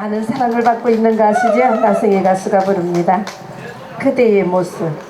많은 사랑을 받고 있는 가수죠. 나성희 가수가 부릅니다. 그대의 모습.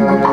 Mm-hmm.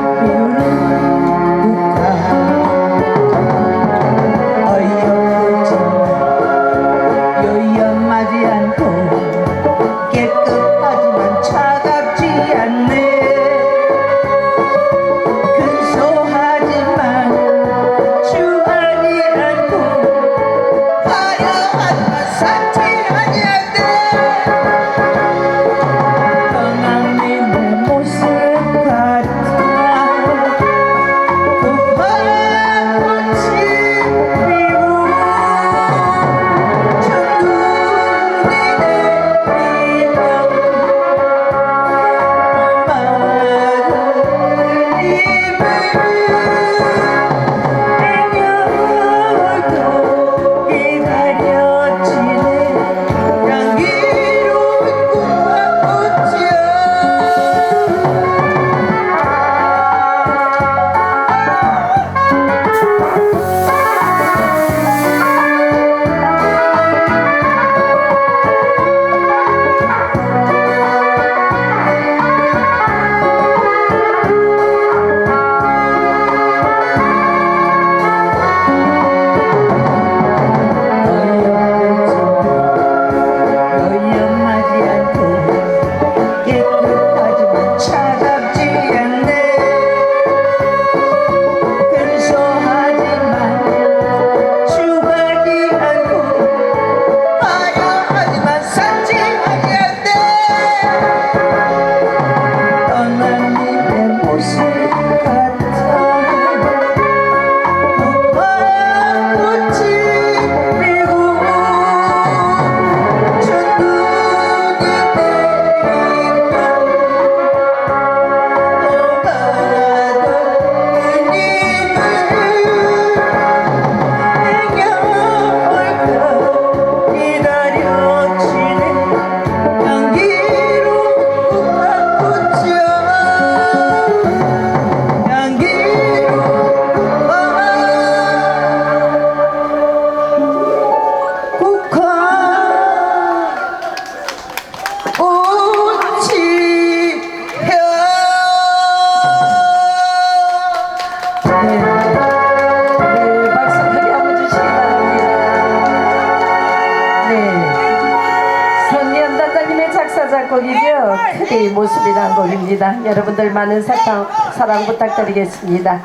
수작곡이죠. 그대의 모습이란 곡입니다. 여러분들 많은 사탕, 사랑 부탁드리겠습니다.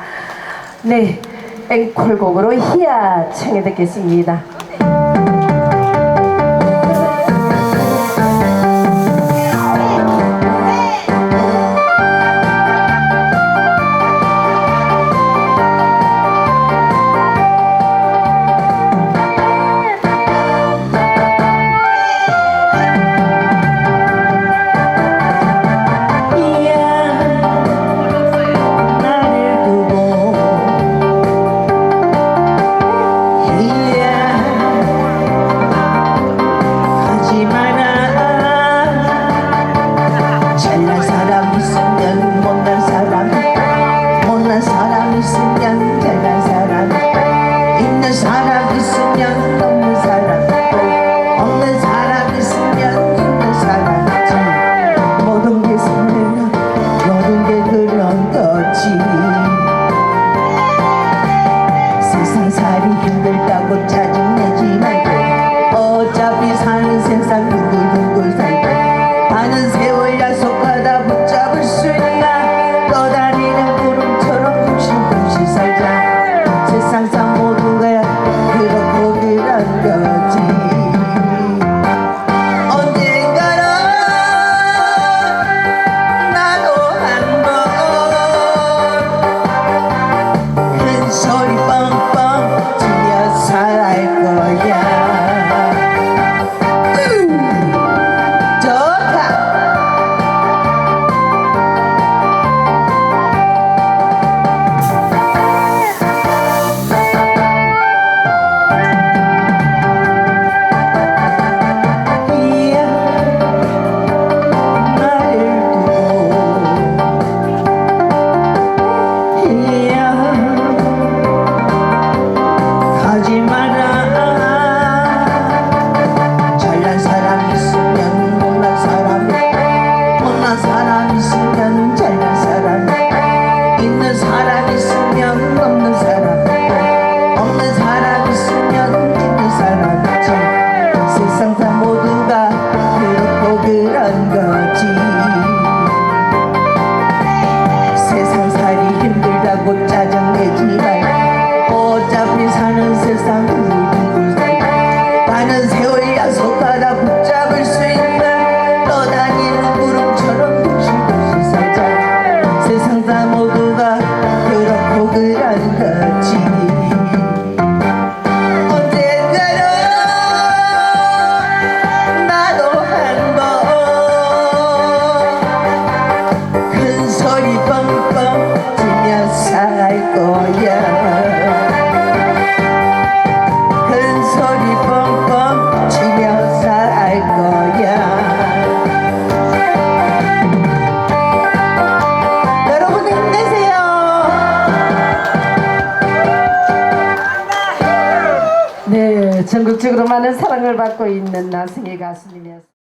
네, 앵콜곡으로 희야 청해 듣겠습니다. ne zararlısın ya. 전국적으로 많은 사랑을 받고 있는 나승희 가수님이었습니다.